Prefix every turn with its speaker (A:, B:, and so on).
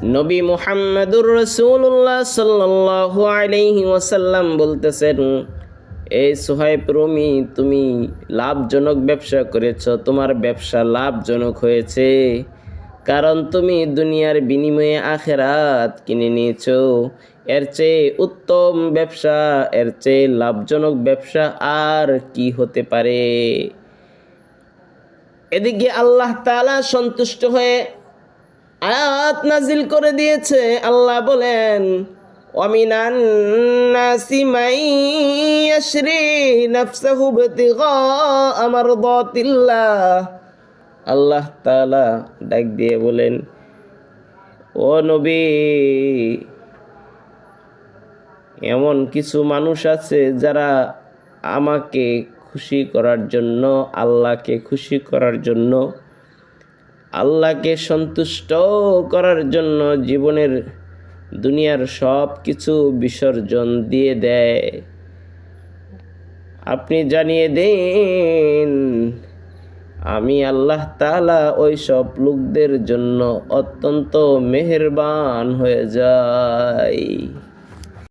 A: নবী মুহাম্মদুর রসুল্লাহ সাল্লাহ আলাইহি ওয়াসাল্লাম বলতেছেন এই সোহাইব রুমি, তুমি লাভজনক ব্যবসা করেছ, তোমার ব্যবসা লাভজনক হয়েছে। কারণ তুমি দুনিয়ার বিনিময়ে আখেরাত কিনে নিয়েছো। এর চেয়ে উত্তম ব্যবসা, এর চেয়ে লাভজনক ব্যবসা আর কি হতে পারে? এদিকে আল্লাহ তাআলা সন্তুষ্ট হয়ে আয়াত নাজিল করে দিয়েছে। আল্লাহ বলেন, ওয়ামিনান নাসি মাই ইয়াশরি নাফসাহু বিতিগা মারদাতিল্লাহ। আল্লাহ তাআলা ডাক দিয়ে বলেন, ও নবী, এমন কিছু মানুষ আছে যারা আমাকে খুশি করার জন্য, আল্লাহকে খুশি করার জন্য আল্লাহকে সন্তুষ্ট করার জন্য জীবনের দুনিয়ার সব কিছু বিসর্জন দিয়ে দেয়। আপনি জানিয়ে দেন, আমি আল্লাহ তাআলা ওই সব লোকদের জন্য অত্যন্ত মেহেরবান হয়ে যাই।